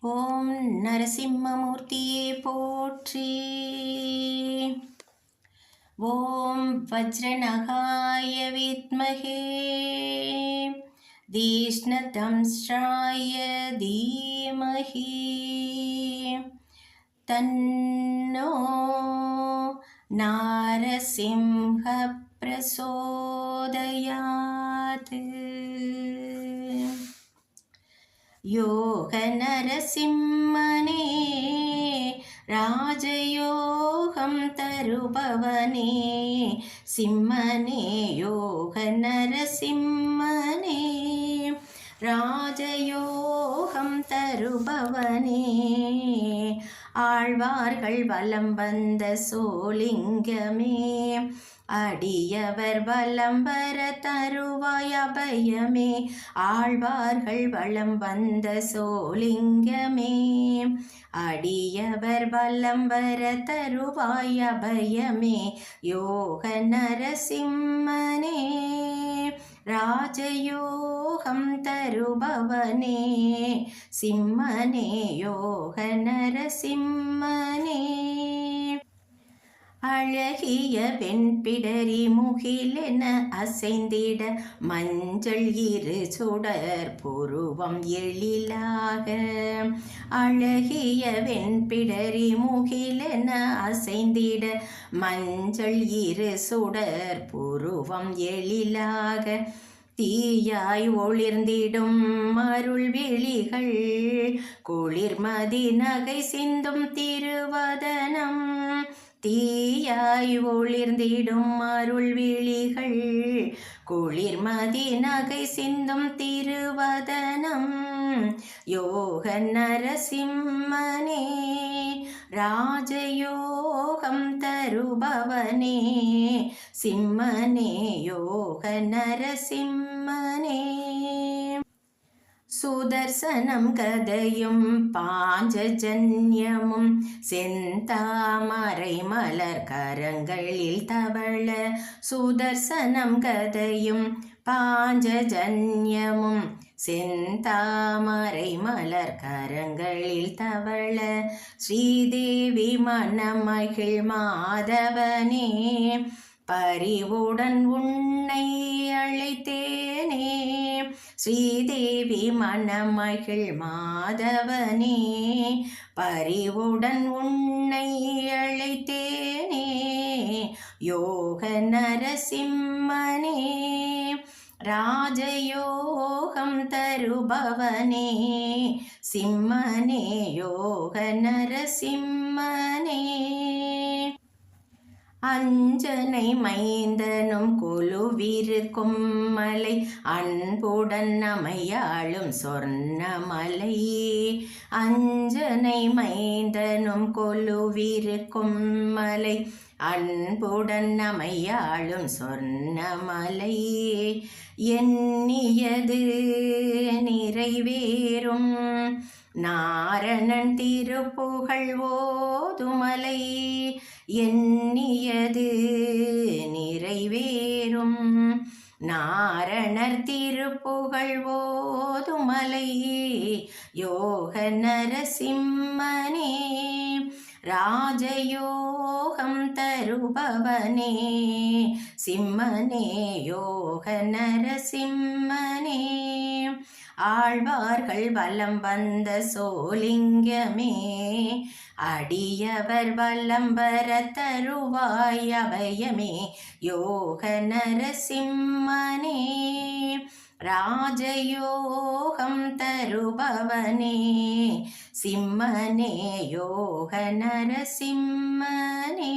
ஓம் நரசிம்மமூர்த்தியே போற்றி. ஓம் வஜ்ரநகாய வித்மகே. தீஷ்ணதம்ஸ்ராய தீமஹி தன்னோ நாரசிம்ஹ பிரசோதயாத். யோக நரசிம்மனே ராஜயோகம் தருபவனே சிம்மனே யோக நரசிம்மனே ராஜயோகம் தருபவனே ஆழ்வார்கள் வலம் வந்த சோலிங்கமே. அடியவர் வலம் வர தருவாய் அபயமே. ஆழ்வார்கள் வளம் வந்த சோலிங்கமே. அடியவர் வலம் வர தருவாய் அபயமே. யோக நரசிம்மனே. ராஜயோகம் தருபவனே சிம்மனே யோக நரசிம்மனே. அழகிய பெண் பிடரி முகிலென அசைந்திட மஞ்சள் இரு சுடர் புருவம் எழிலாக. அழகிய வெண்பிடரி முகிலென அசைந்திட மஞ்சள் இரு சுடர் புருவம் எழிலாக. தீயாய் ஒளிர்ந்திடும் அருள் விழிகள் குளிர்மதி நகை சிந்தும் திருவதனம். தீயாய் ஒளிர்ந்திடும் அருள் விழிகள். குளிர்மதி நகை சிந்தும் திருவதனம். யோக நரசிம்மனே ராஜயோகம் தருபவனே. சிம்மனே யோக நரசிம்மனே. சுதர்சனம் கதையும் பாஞ்சஜன்யமும் செந்தாமரை மலர் கரங்களில் தவள சுதர்சனம் கதையும் பாஞ்சஜன்யமும் செந்தாமரை மலர் கரங்களில் தவள ஸ்ரீதேவி மனமகிழ் மாதவனே பரிவுடன் உன்னை அழைத்தே ஸ்ரீதேவி மணமகிழ் மாதவனே பரிவுடன் உன்னை அழைத்தேனே யோக நரசிம்மனே ராஜயோகம் தருபவனே சிம்மனே யோக நரசிம்மனே. அஞ்சனை மைந்தனும் குழுவிருக்கும் மலை அன்புடன் அமையாளும் சொர்ணமலை அஞ்சனை மைந்தனும் கொலுவிருக்கும் மலை அன்புடன் அமையாளும் சொர்ணமலை எண்ணியது நிறைவேறும் நாரணன் திருப்புகழ் ஓதுமலை எண்ணியது நிறைவேறும். நாரணர் திருப்புகழ் ஓதுமலை யோக நரசிம்மனே ராஜயோகம் தருபவனே சிம்மனே யோக நரசிம்மனே ஆழ்வார்கள் வலம் வந்த சோலிங்கமே அடியவர் வல்லம் வர தருவாய் அபயமே யோக நரசிம்மனே ராஜயோகம் தருபவனே சிம்மனே யோக நரசிம்மனே